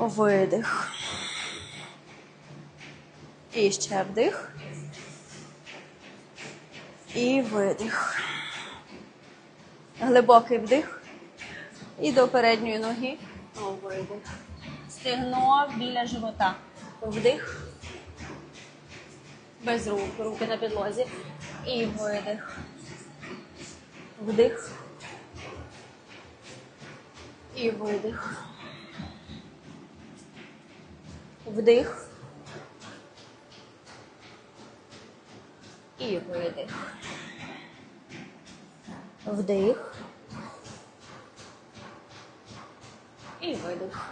Видих. І ще вдих. І видих. Глибокий вдих. І до передньої ноги. Видих. Стегно біля живота. Вдих. Без рук. Руки на підлозі. І видих. Вдих. І видих. Вдих. І видих. Вдих. І видих.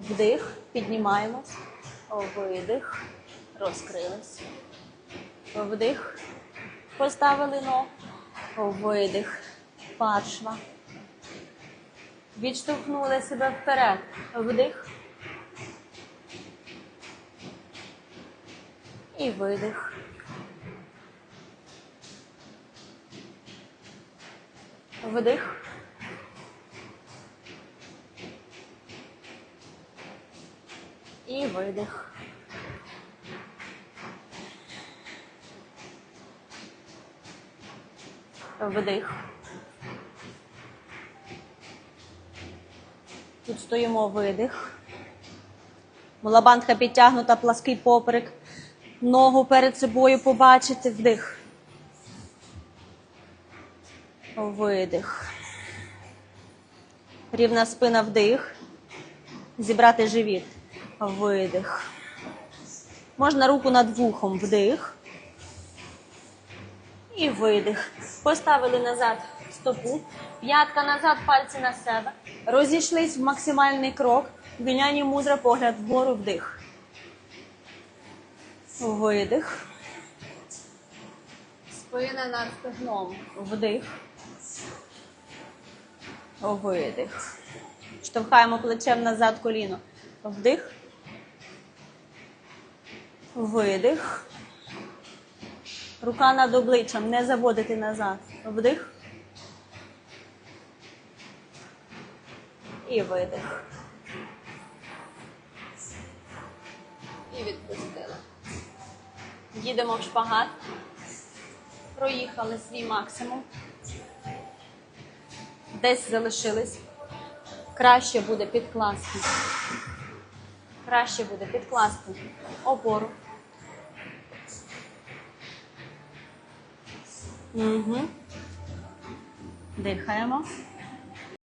Вдих. Піднімаємось. Видих. Розкрились. Вдих. Поставили ногу. Видих. Паршва. Відштовхнули себе вперед. Вдих. І видих. Вдих. І видих. Вдих. Тут стоїмо видих. Малабандка підтягнута, плаский поперек. Ногу перед собою побачити. Вдих. Видих. Рівна спина вдих. Зібрати живіт. Видих. Можна руку над вухом. Вдих. І видих. Поставили назад стопу. П'ятка назад, пальці на себе. Розійшлись в максимальний крок. Гняні мудра, погляд вгору, вдих. Видих. Спина над стегном. Вдих. Видих. Штовхаємо плечем назад коліно. Вдих. Видих. Рука над обличчям. Не заводити назад. Вдих. І видих. І відпустили. Їдемо в шпагат. Проїхали свій максимум. Десь залишились. Краще буде підкласти. Краще буде підкласти опору. Угу. Дихаємо.